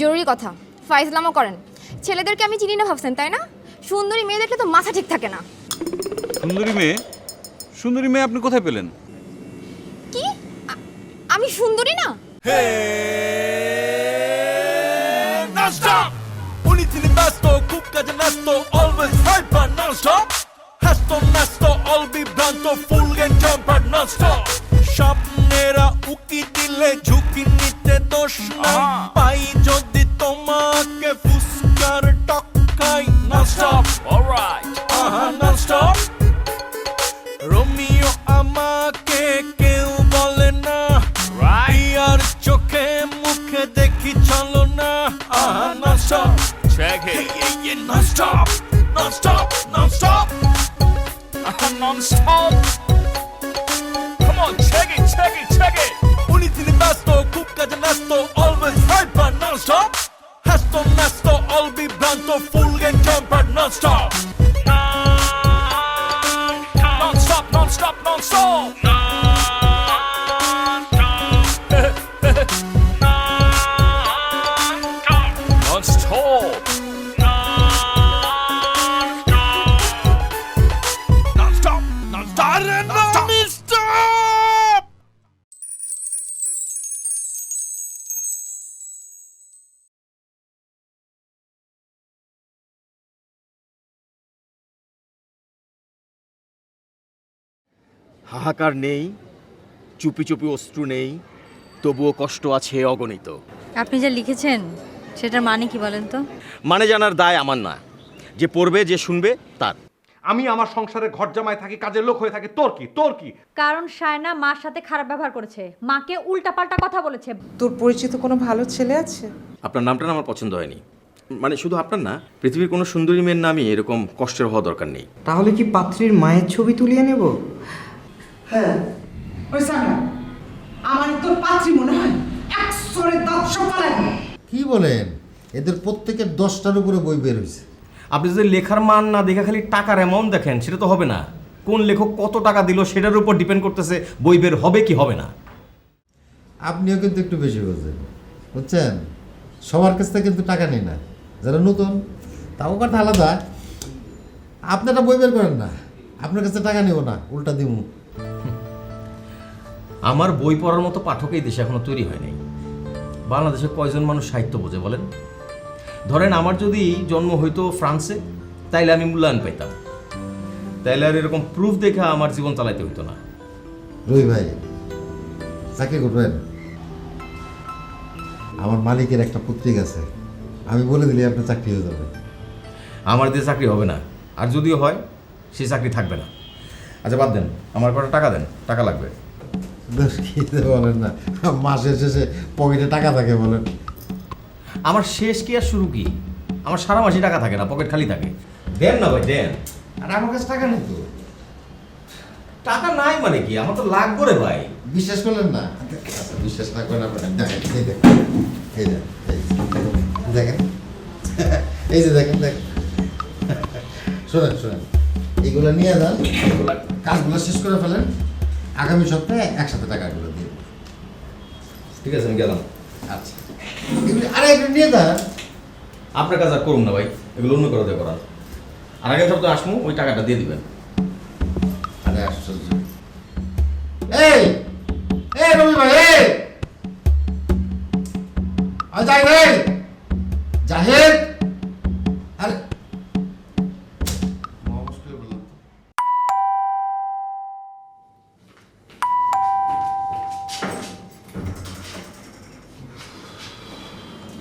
জরুরি কথা। ফাইজলামও করেন। ছেলেদেরকে আমি চিনি না ভাবছেন তাই না? সুন্দরী মেয়ে দেখলে তো মাথা ঠিক থাকে না। সুন্দরী মেয়ে? সুন্দরী মেয়ে আপনি কোথায় পেলেন? কি? আমি সুন্দরী না? Stop! স্বপ্নেরা উকি দিলে ঝুঁকি নিতে দোষ নাই পাই যদি তোমাকে ফুসকার টকাই non-stop alright আহা non-stop রোমিও আমাকে কেউ বলে না আর চোখে মুখে দেখি চলো না আহা non-stop check it yeah, yeah, non-stop non-stop non-stop non-stop nasto always hyper non-stop Hasto, nasto, all be branto, full and jumper, Non-stop, non-stop, non-stop. Non-stop হাহাকার নেই চুপি চুপি অশ্রু নেই তবুও কষ্ট আছে অগণিত। আপনি যা লিখেছেন সেটার মানে কি বলেন তো? মানে জানার দায় আমার না। যে পড়বে যে শুনবে তার। আমি আমার সংসারে ঘর জামায় থাকি কাজের লোক হয়ে থাকি তোর কি? তোর কি? কারণ সায়না মার সাথে খারাপ ব্যবহার করেছে। মাকে উল্টাপাল্টা কথা বলেছে। তোর পরিচিত কোনো ভালো ছেলে আছে? আপনার নামটা না আমার পছন্দ হয়নি। মানে শুধু আপনার না পৃথিবীর কোনো সুন্দরী মেয়ের নামই এরকম কষ্টের হওয়া দরকার নেই। তাহলে কি পাত্রীর মায়ের ছবি তুলিয়ে নেব? হ্যাঁ। ওই সামনে আমার তোর পাত্রী মনে হয় একশোরে দাঁত সকালে কি বলেন? এদের প্রত্যেকের দশটার উপরে বই বের হয়েছে আপনি যদি লেখার মান না দেখে খালি টাকার অ্যামাউন্ট দেখেন সেটা তো হবে না। কোন লেখক কত টাকা দিল সেটার উপর ডিপেন্ড করতেছে বই বের হবে কি হবে না। আপনিও কিন্তু একটু বেশি বোঝেন বুঝছেন? সবার কাছ থেকে কিন্তু টাকা নেই না যারা নতুন তাও কথা আলাদা। আপনারা বই বের করেন না আপনার কাছে টাকা নেব না উল্টা দিব আমার বই পড়ার মতো পাঠক এই দেশে এখনও তৈরি হয় নাই। বাংলাদেশে কয়জন মানুষ সাহিত্য বোঝে বলেন? ধরেন আমার যদি জন্ম হইতো ফ্রান্সে তাইলে আমি মূল্যায়ন পাইতাম। তাইলে আর এরকম প্রুফ দেখে আমার জীবন চালাইতে হইতো না। রবি ভাই চাকরি করবেন? আমার মালিকের একটা পত্রিকা আছে। আমি বলে দিলে আপনার চাকরি হয়ে যাবে। আমার দিয়ে চাকরি হবে না। আর যদিও হয় সে চাকরি থাকবে না। আচ্ছা বাদ দেন। আমার কটা টাকা দেন? টাকা লাগবে। দোষ কি বলেন না। মাসের শেষে পকেটে টাকা থাকে বলেন। আমার শেষ কি আর শুরু কি? আমার সারা মাসে টাকা থাকে না পকেট খালি থাকে। দেন না ভাই দেন। আর আমার কাছে টাকা নেই তো। টাকা নাই মানে কি? আমার তো লাগবে রে ভাই। বিশ্বাস করলেন না? আচ্ছা বিশ্বাস না করেন আপনার দেখেন এই দেখেন। এই দেখেন দেখেন। এই যে দেখেন দেখেন। শোনেন শোনেন। এইগুলো নিয়ে যান। কাজগুলো শেষ করে ফেলেন। আগামী সপ্তাহে একসাথে টাকাগুলো দিয়ে। ঠিক আছে আমি গেলাম। আচ্ছা। আরে এগুলো নিয়ে দা আপনার কাজ আর করুন না ভাই এগুলো অন্য করে দেওয়া করার। আর আগের সপ্তাহে আসব ওই টাকাটা দিয়ে দিবেন।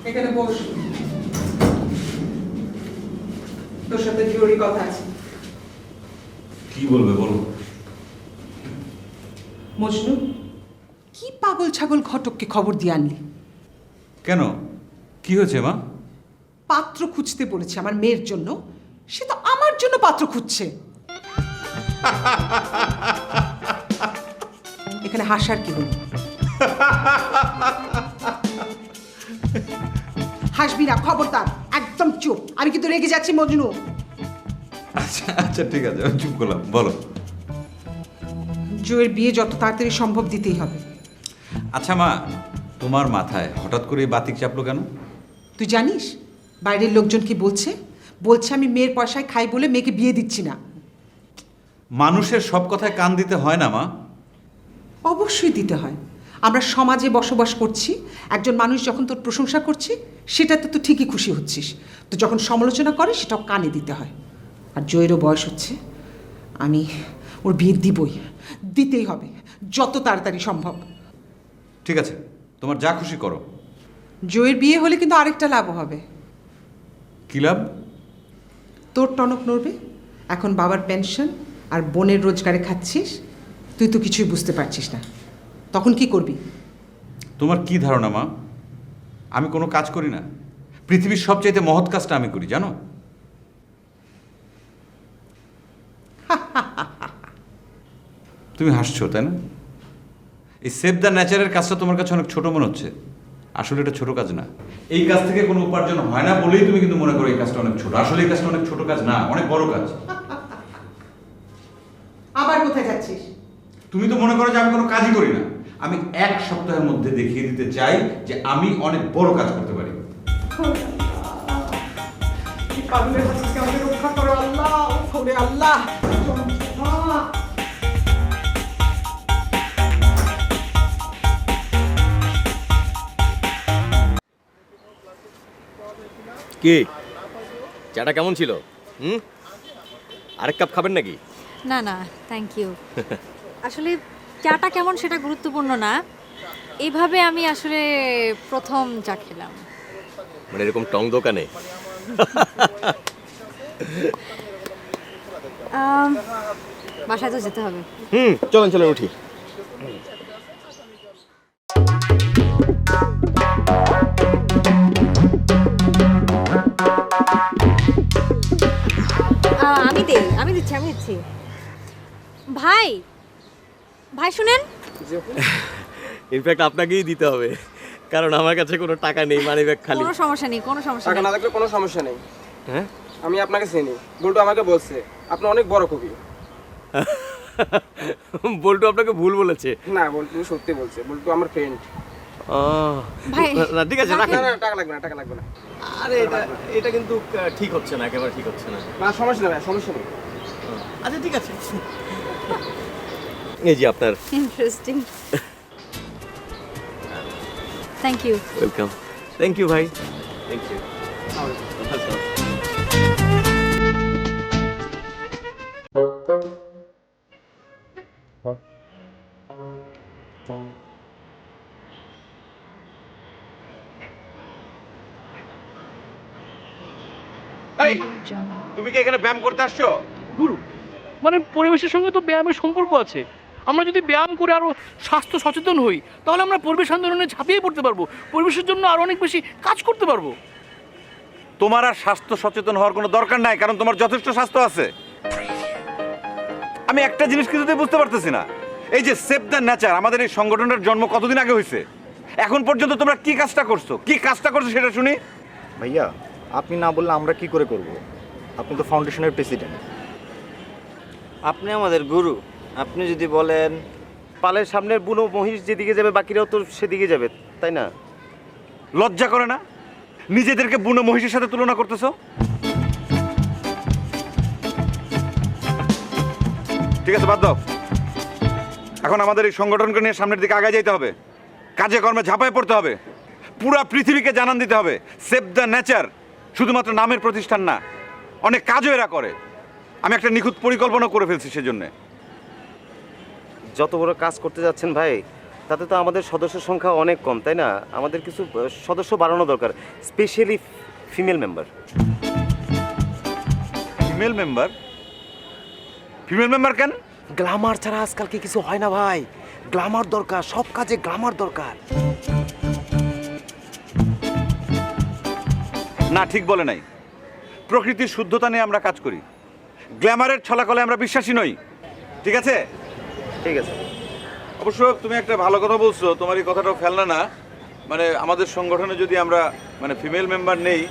এখানে বস। তোর সাথে জরুরি কথা আছে। কি বলবে বলো? মজনু কি পাগল ছাগল ঘটককে খবর দিয়ে আনলি? কেন? কি হয়েছে মা? পাত্র খুঁজতে বলেছে আমার মেয়ের জন্য। সে তো আমার জন্য পাত্র খুঁজছে। এখানে হাসার কি হলো? হাসবি না খবরদার একদম চুপ। আমি কিন্তু রেগে যাচ্ছি মজনু। আচ্ছা আচ্ছা ঠিক আছে আমি চুপ করলাম বলো। জয়ের বিয়ে যত তাড়াতাড়ি সম্ভব দিতেই হবে। আচ্ছা মা তোমার মাথায় হঠাৎ করে বাতিক চাপলো কেন? তুই জানিস বাইরের লোকজন কি বলছে? বলছে আমি মেয়ের পয়সায় খাই বলে মেয়েকে বিয়ে দিচ্ছি না। মানুষের সব কথায় কান দিতে হয় না মা? অবশ্যই দিতে হয়। আমরা সমাজে বসবাস করছি একজন মানুষ যখন তোর প্রশংসা করছে সেটাতে তো ঠিকই খুশি হচ্ছিস। তো যখন সমালোচনা করে সেটাও কানে দিতে হয়। আর জয়েরও বয়স হচ্ছে। আমি ওর বিয়ে দিবই। দিতেই হবে যত তাড়াতাড়ি সম্ভব। ঠিক আছে তোমার যা খুশি করো। জয়ের বিয়ে হলে কিন্তু আরেকটা লাভও হবে। কি লাভ? তোর টনক নড়বে। এখন বাবার পেনশন আর বোনের রোজগারে খাচ্ছিস। তুই তো কিছুই বুঝতে পারছিস না। তখন কি করবি? তোমার কি ধারণা মা? আমি কোনো কাজ করি না। পৃথিবীর সবচাইতে মহৎ কাজটা আমি করি জানো? তুমি হাসছো তাই না? এই সেভ দ্য ন্যাচারের কাজটা তোমার কাছে অনেক ছোট মনে হচ্ছে। আসলে এটা ছোট কাজ না। এই কাজ থেকে কোনো উপার্জন হয় না বলেই তুমি কিন্তু মনে করো এই কাজটা অনেক ছোট। আসলে এই কাজটা অনেক ছোট কাজ না অনেক বড় কাজ। আবার কোথায় যাচ্ছিস? তুমি তো মনে করো যে আমি কোনো কাজই করি না। আমি এক সপ্তাহের মধ্যে দেখিয়ে দিতে চাই যে আমি অনেক বড় কাজ করতে পারি। রক্ষা করো আল্লাহ আল্লাহ। কি? চাটা কেমন ছিল? হুম? আরেক কাপ খাবেন নাকি? না না থ্যাংক ইউ আসলে চাটা কেমন সেটা গুরুত্বপূর্ণ না। এইভাবে আমি আসলে প্রথম চা খেলাম। মানে এরকম টং দোকানে? বাসায় তো যেতে হবে। হুম চলেন চলেন উঠি। আমি দেই আমি দিচ্ছি আমি দিচ্ছি। ভাই ভাই শুনেন। ইনফ্যাক্ট আপনাকেই দিতে হবে কারণ আমার কাছে কোনো টাকা নেই মানি ব্যাগ খালি। কোনো সমস্যা নেই কোনো সমস্যা টাকা না থাকলে কোনো সমস্যা নেই। হ্যাঁ? আমি আপনাকে চিনি। বল্টু আমাকে বলছে আপনি অনেক বড় কবি। বল্টু আপনাকে ভুল বলেছে। না বল্টু সত্যি বলছে। বল্টু আমার ফ্রেন্ড না ঠিক আছে রাখেন। না টাকা লাগবে না টাকা লাগবে না। আরে এটা এটা কিন্তু ঠিক হচ্ছে না একেবারে ঠিক হচ্ছে না। না সমস্যা নেই সমস্যা নেই। আচ্ছা ঠিক আছে। এই যে আপনার। Interesting thank you welcome thank you ভাই। থ্যাংক ইউ তুমি কি এখানে ব্যায়াম করতে আসছো? গুরু মানে পরিবেশের সঙ্গে তো ব্যায়ামের সম্পর্ক আছে। আমরা যদি ব্যায়াম করে আরও স্বাস্থ্য সচেতন হই তাহলে আমরা পরিবেশ আন্দোলনে ঝাঁপিয়ে পড়তে পারব। পরিবেশের জন্য আরও অনেক বেশি কাজ করতে পারব। তোমার আর স্বাস্থ্য সচেতন হওয়ার কোনো দরকার নাই কারণ তোমার যথেষ্ট স্বাস্থ্য আছে। আমি একটা জিনিস কিছুতেই বুঝতে পারতেছি না এই যে সেভ দ্য নেচার আমাদের এই সংগঠনটার জন্ম কতদিন আগে হয়েছে? এখন পর্যন্ত তোমরা কি কাজটা করছ? কি কাজটা করছ সেটা শুনি। ভাইয়া আপনি না বললে আমরা কি করে করব? আপনি তো ফাউন্ডেশনের প্রেসিডেন্ট আপনি আমাদের গুরু। আপনি যদি বলেন, পালের সামনের বুনো মহিষ যেদিকে যাবে, বাকিরাও তো সেদিকে যাবে, তাই না? লজ্জা করে না? নিজেদেরকে বুনো মহিষের সাথে তুলনা করতেছো? ঠিক আছে, বাদ এখন আমাদের এই সংগঠনকে নিয়ে সামনের দিকে আগে যেতে হবে। কাজে কর্মে ঝাঁপায় পড়তে হবে। পুরা পৃথিবীকে জানান দিতে হবে, সেভ দ্য নেচার শুধুমাত্র নামের প্রতিষ্ঠান না, অনেক কাজও এরা করে। আমি একটা নিখুঁত পরিকল্পনা করে ফেলছি সেজন্যে। যত বড় কাজ করতে যাচ্ছেন ভাই তাতে তো আমাদের সদস্য সংখ্যা অনেক কম তাই না? আমাদের কিছু সদস্য বাড়ানো দরকার specially female member. Female member? Female member কেন? গ্লামার ছাড়া আজকাল কি কিছু হয় না ভাই? গ্লামার দরকার সব কাজে গ্লামার দরকার। না ঠিক বলে নাই। প্রকৃতির শুদ্ধতা নিয়ে আমরা কাজ করি। গ্ল্যামারের ছলাকলে আমরা বিশ্বাসী নই। ঠিক আছে? ঠিক আছে। অবশ্য তুমি একটা ভালো কথা বলছো তোমার এই কথাটাও ফেলনা না। মানে আমাদের সংগঠনে যদি আমরা মানে ফিমেল মেম্বার নেই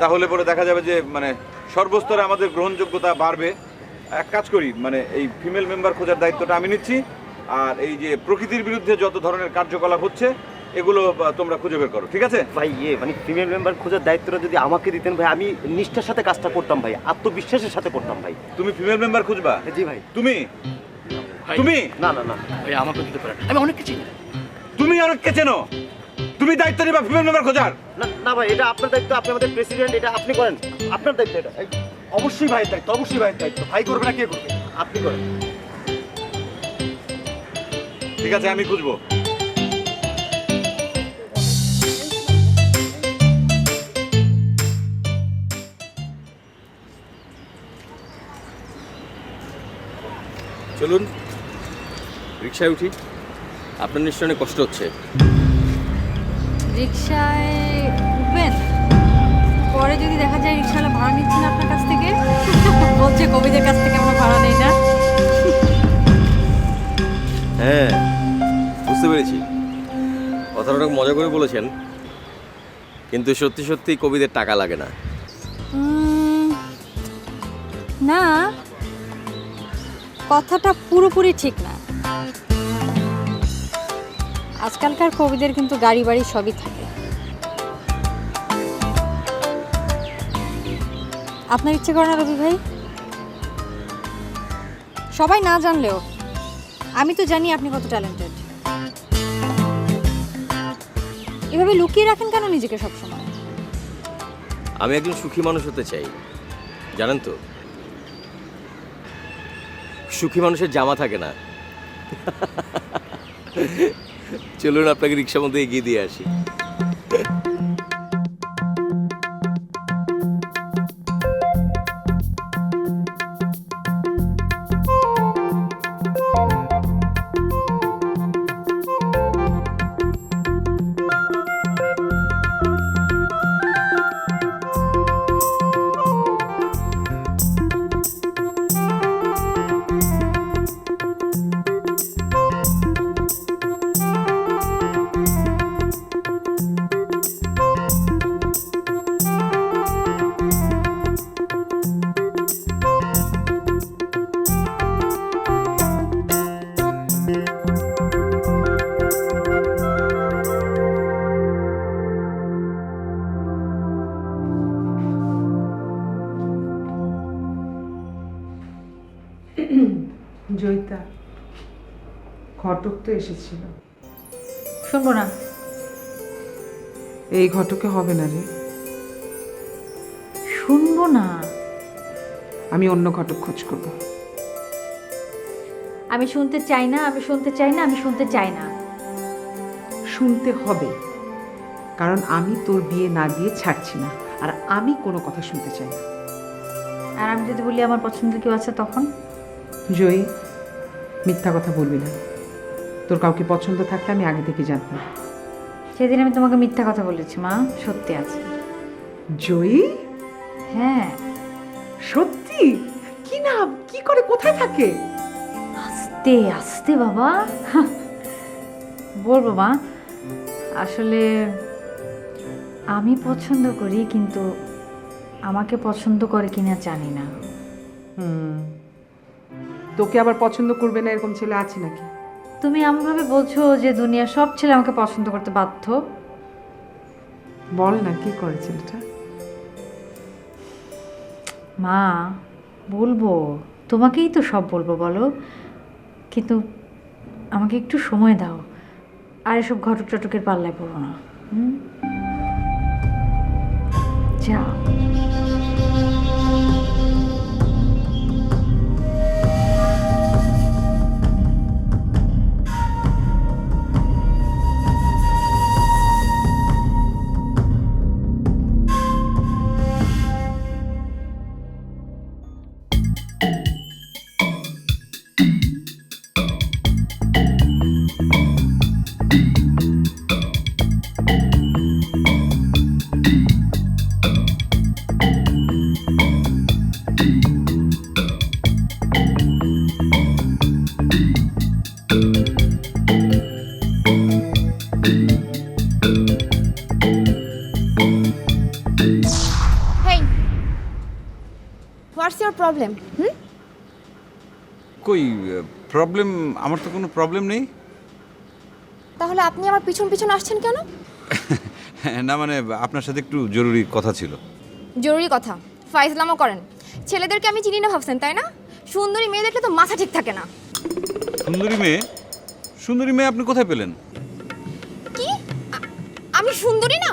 তাহলে পরে দেখা যাবে যে মানে সর্বস্তরে আমাদের গ্রহণযোগ্যতা বাড়বে। এক কাজ করি মানে এই ফিমেল মেম্বার খোঁজার দায়িত্বটা আমি নিচ্ছি আর এই যে প্রকৃতির বিরুদ্ধে যত ধরনের কার্যকলাপ হচ্ছে এগুলো তোমরা খুঁজে বের করো ঠিক আছে? ভাই ইয়ে মানে ফিমেল মেম্বার খোঁজার দায়িত্বটা যদি আমাকে দিতেন ভাই আমি নিষ্ঠার সাথে কাজটা করতাম ভাই আত্মবিশ্বাসের সাথে করতাম ভাই। তুমি ফিমেল মেম্বার খুঁজবা? জি ভাই। তুমি? তুমি? না না না। ভাই আমাকে দিতে পারেন। আমি অনেক কিছু তুমি অনেককে চেনো? তুমি দায়িত্ব নিবা ফিমেল মেম্বার খোঁজার। না না ভাই এটা আপনার দায়িত্ব আপনি আমাদের প্রেসিডেন্ট এটা আপনি করেন। আপনার দায়িত্ব এটা। অবশ্যই ভাইয়ের দায়িত্ব অবশ্যই ভাইয়ের দায়িত্ব। ভাই করবে না কে করবে? আপনি করেন। ঠিক আছে আমি খুঁজবো। চলুন। রিক্সায় উঠি। আপনার নিশ্চয় অনেক কষ্ট হচ্ছে। রিক্সায় উঠবেন? পরে যদি দেখা যায় রিক্সাওয়ালা ভাড়া নিচ্ছেন আপনার কাছ থেকে বলছে কবিদের কাছ থেকে আমরা ভাড়া নেই না? হ্যাঁ বুঝতে পেরেছি। কথাটা অনেক মজা করে বলেছেন কিন্তু সত্যি সত্যি কবিদের টাকা লাগে না। না কথাটা পুরোপুরি ঠিক না। আজকালকার কবিদের কিন্তু গাড়ি বাড়ি সবই থাকে। আপনার ইচ্ছে করে না, রবি ভাই? সবাই না জানলেও, আমি তো জানি আপনি কত ট্যালেন্টেড এভাবে লুকিয়ে রাখেন কেন নিজেকে সবসময়? আমি একজন সুখী মানুষ হতে চাই, জানেন তো? সুখী মানুষের জামা থাকে না চলুন আপনাকে রিক্সার মধ্যে এগিয়ে দিয়ে আসি। ঘটক তো এসেছিল। শুনব না। এই ঘটকে হবে না রে। শুনব না। আমি অন্য ঘটক খোঁজ করব। আমি শুনতে চাই না আমি শুনতে চাই না আমি শুনতে চাই না। শুনতে হবে। কারণ আমি তোর বিয়ে না দিয়ে ছাড়ছি না। আর আমি কোনো কথা শুনতে চাই না। আর আমি যদি বলি আমার পছন্দের কেউ আছে তখন? জয়ী মিথ্যা কথা বলবি না। তোর কাউকে পছন্দ থাকলে আমি আগে থেকে জানতাম। সেদিন আমি তোমাকে মিথ্যা কথা বলেছি মা। সত্যি আছে। জয়ী? হ্যাঁ। সত্যি? কি নাম? কি করে কোথায় থাকে? আস্তে আস্তে বাবা। বলব মা আসলে আমি পছন্দ করি কিন্তু আমাকে পছন্দ করে কিনা জানি না। হুম। তোকে আবার পছন্দ করবে না এরকম ছেলে আছে নাকি? তুমি এমনভাবে বলছো যে দুনিয়ার সব ছেলে আমাকে পছন্দ করতে বাধ্য? বল না কি করে ছেলেটা? মা বলব। তোমাকেই তো সব বলব বলো। কিন্তু আমাকে একটু সময় দাও। আর এসব ঘটক টটকের পাল্লায় পড়ো না হুম? যাও। প্রবলেম হুম কই প্রবলেম আমার তো কোনো প্রবলেম নেই। তাহলে আপনি আমার পিছন পিছন আসছেন কেন? না মানে আপনার সাথে একটু জরুরি কথা ছিল। জরুরি কথা। ফাইজলামও করেন। ছেলেদেরকে আমি চিনি না ভাবছেন তাই না? সুন্দরী মেয়ে দেখলে তো মাথা ঠিক থাকে না। সুন্দরী মেয়ে? সুন্দরী মেয়ে আপনি কোথায় পেলেন? কি? আমি সুন্দরী না?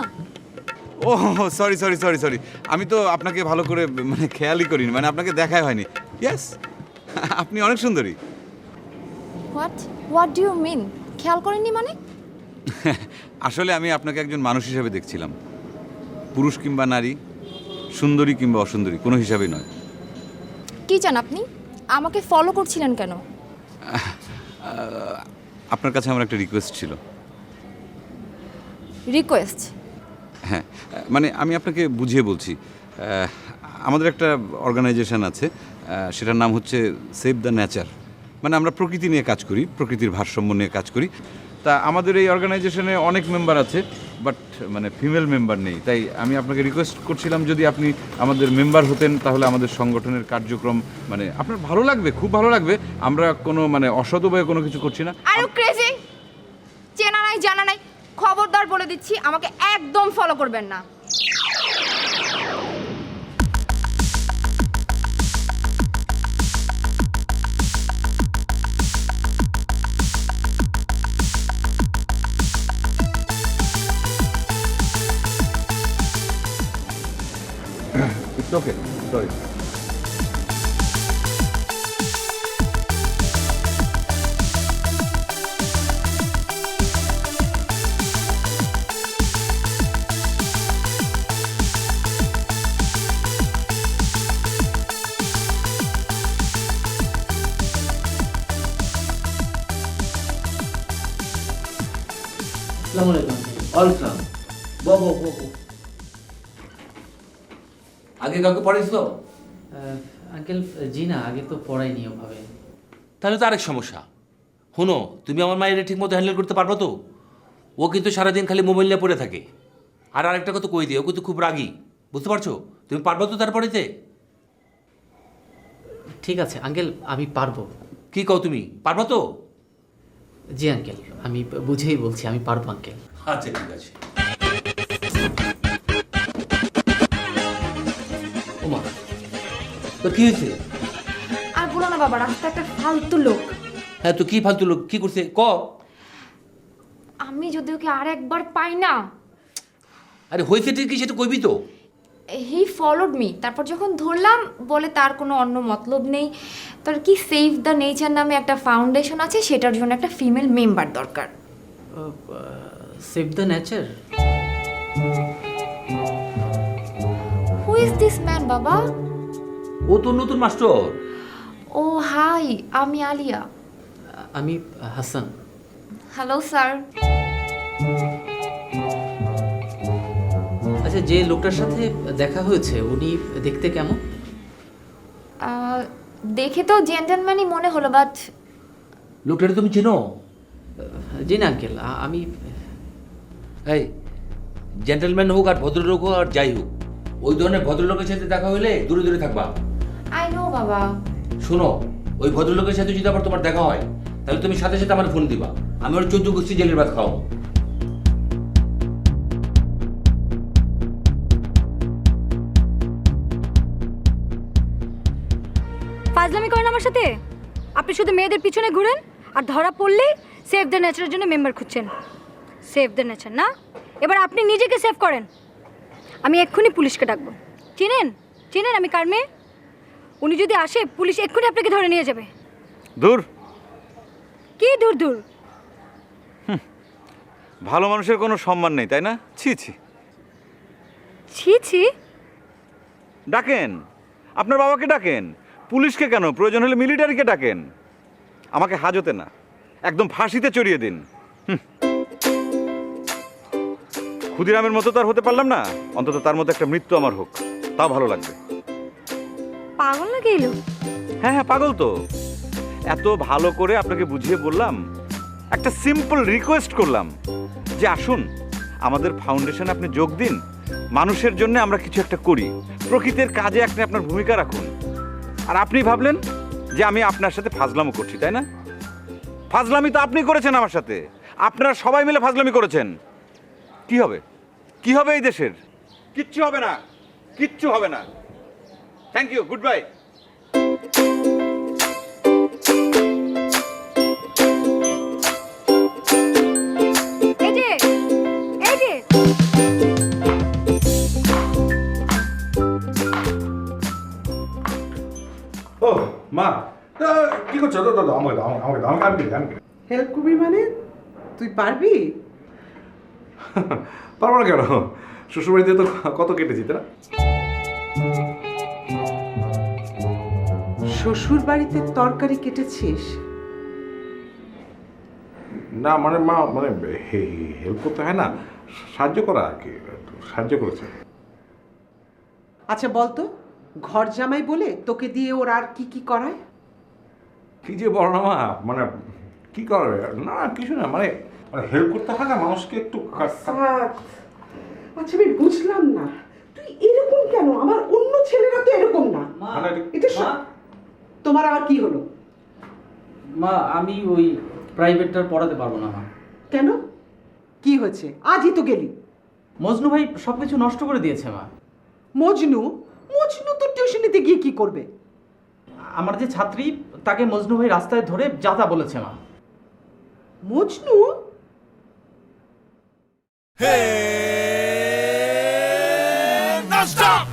ও সরি সরি সরি সরি আমি তো আপনাকে ভালো করে মানে খেয়ালই করিনি মানে আপনাকে দেখাই হয়নি। ইয়েস আপনি অনেক সুন্দরী। What what do you mean খেয়াল করেননি মানে? আসলে আমি আপনাকে একজন মানুষ হিসেবে দেখছিলাম। পুরুষ কিংবা নারী সুন্দরী কিংবা অসুন্দরী কোনো হিসাবেই নয়। কি চান আপনি? আমাকে ফলো করছিলেন কেন? আপনার কাছে আমার একটা রিকোয়েস্ট ছিল। রিকোয়েস্ট হ্যাঁ মানে আমি আপনাকে বুঝিয়ে বলছি আমাদের একটা অর্গানাইজেশন আছে সেটার নাম হচ্ছে সেভ দ্য নেচার মানে আমরা প্রকৃতি নিয়ে কাজ করি, প্রকৃতির ভারসাম্য নিয়ে কাজ করি। তা আমাদের এই অর্গানাইজেশনে অনেক মেম্বার আছে বাট মানে ফিমেল মেম্বার নেই। তাই আমি আপনাকে রিকোয়েস্ট করছিলাম, যদি আপনি আমাদের মেম্বার হতেন, তাহলে আমাদের সংগঠনের কার্যক্রম মানে আপনার ভালো লাগবে, খুব ভালো লাগবে। আমরা কোনো মানে উপায়ে কোনো কিছু করছি না। আর ক্রেজি চেনা নাই, জানা নাই। খবরদার বলে দিচ্ছি আমাকে একদম ফলো করবেন না। ওকে সরি ওয়েলকাম আগে কাউকে পড়াইছো আঙ্কেল জি না আগে তো পড়াইনি ওভাবে। তাহলে তো আরেক সমস্যা। শুনো তুমি আমার মায়ের ঠিক মতো হ্যান্ডেল করতে পারব তো? ও কিন্তু সারাদিন খালি মোবাইল নিয়ে পড়ে থাকে। আর আরেকটা কথা কই দিও ও কিন্তু খুব রাগী। বুঝতে পারছ? তুমি পারব তো তারপরেতে ঠিক আছে আঙ্কেল আমি পারব। কি কও তুমি? পারব তো? জি আঙ্কেল আমি বুঝেই বলছি আমি পারব আঙ্কেল। আচ্ছা ঠিক আছে। ওমা তো কি হয়েছে? আর বলো না বাবা রাস্তা একটা ফালতু লোক। হ্যাঁ তো কি ফালতু লোক? কি করছে? ক? আমি যদি ওকে আর একবার পাই না। আরে হয়েছে ঠিক কি সেটা কইবি তো। হি ফলোড মি তারপর যখন ধরলাম বলে তার কোনো অন্য মতলব নেই। তার কি সেভ দ্য নেচার নামে একটা ফাউন্ডেশন আছে সেটার জন্য একটা ফিমেল মেম্বার দরকার। Save the nature who is this man বাবা ও তো নতুন মাস্টার। ও হাই আমি আলিয়া। আমি হাসান। হ্যালো স্যার আচ্ছা যে লোকটার সাথে দেখা হয়েছে উনি দেখতে কেমন? দেখে তো জেন্টেলম্যানই মনে হলো বাট লোকটা তুমি চেনো? জি না আঙ্কেল আমি এই জেন্টেলম্যান হোক আর ভদ্রলোক হোক আর যাই হোক ওই ধরনের ভদ্রলোকের সাথে দেখা হলে দূরে দূরে থাকবা। আই নো বাবা। শোনো ওই ভদ্রলোকের সাথে যদি আবার তোমার দেখা হয় তাহলে তুমি সাথে সাথে আমার ফোন দিবা। আমি ওর চোদ্দ গোষ্ঠী জেলের ভাত খাও ফাজলামি করেন আমার সাথে? আপনি শুধু মেয়েদের পিছনে ঘুরেন আর ধরা পড়লেই সেভ দ্য নেচারের জন্য মেম্বার খুঁজছেন। সেভ দ্য নেচার না? এবার আপনি নিজেকে সেভ করেন। আমি এক্ষুনি পুলিশকে ডাকবো। চিনেন? চিনেন আমি কার মেয়ে? উনি যদি আসে পুলিশ এক্ষুনি আপনাকে ধরে নিয়ে যাবে। দূর। কি দূর দূর? ভালো মানুষের কোনো সম্মান নেই তাই না? ছি ছি। ছি ছি? ডাকেন। আপনার বাবাকে ডাকেন। পুলিশকে কেন? প্রয়োজন হলে মিলিটারিকে ডাকেন। আমাকে হাজতে না। একদম ফাঁসিতে চড়িয়ে দিন। হুম। ক্ষুদিরামের মতো তো আর হতে পারলাম না। অন্তত তার মতো একটা মৃত্যু আমার হোক। তাও ভালো লাগবে। পাগল লাগে এলো? হ্যাঁ হ্যাঁ পাগল তো। এত ভালো করে আপনাকে বুঝিয়ে বললাম একটা সিম্পল রিকোয়েস্ট করলাম যে আসুন আমাদের ফাউন্ডেশনে আপনি যোগ দিন। মানুষের জন্য আমরা কিছু একটা করি। প্রকৃতির কাজে আপনি আপনার ভূমিকা রাখুন। আর আপনি ভাবলেন যে আমি আপনার সাথে ফাজলামো করছি তাই না? ফাজলামি তো আপনি করেছেন আমার সাথে। আপনারা সবাই মিলে ফাজলামি করেছেন। কি হবে? কি হবে এই দেশের? কিচ্ছু হবে না। কিচ্ছু হবে না। থ্যাংক ইউ গুড বাই ও মা। তা, কি করছ? দাদা দাদা আমাকে দাও আমাকে দাও আমাকে আমি। হেল্প করবি মানে? তুই পারবি? পারব না কেন? শ্বশুরবাড়িতে তো কত কেটেছি তাই না? শ্বশুর বাড়িতে তরকারি কেটেছিস? না মানে মা মানে হেল্প করতে হয় না সাহায্য করা আর কি সাহায্য করেছে। আচ্ছা বলতো ঘর জামাই বলে তোকে দিয়ে ওর আর কি কি করায়? কি যে বলো না মা মানে কি করে না কিছু না মানে হেল্প করতে হয় না? মানুষকে একটু আচ্ছা আমি বুঝলাম না। তুই এরকম কেন? আমার অন্য ছেলেরা তো এরকম না। মানে এটা তোমার আবার কি হলো? মা আমি ওই প্রাইভেটটা পড়াতে পারব না মা। কেন? কি হয়েছে? আজই তো গেলি। মজনু ভাই সব কিছু নষ্ট করে দিয়েছে মা। মজনু? মজনু তো টিউশনিতে গিয়ে কি করবে? আমার যে ছাত্রী তাকে মজনু ভাই রাস্তায় ধরে যাতা বলেছে মা। Majnu? Hey, non-stop!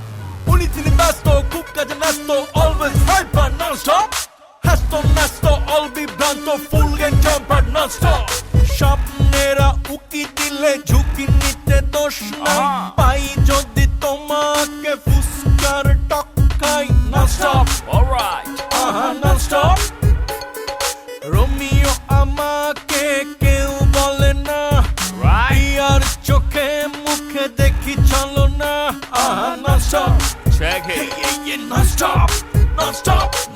Uniti di mesto, cucca di nesto, always hyper non-stop! Hesto nesto, all be blanto, full and tempered non-stop! Shop স্বপ্নেরা উকি দিলে ঝুঁকি নিতে দোষ নাই পাই যদি তোমাকে ফুসকার টক্কাই non-stop! Alright! আহা non-stop! আর চোখে মুখে দেখি চলো না আহা! Check it! Non-stop! Non-stop! Non-stop!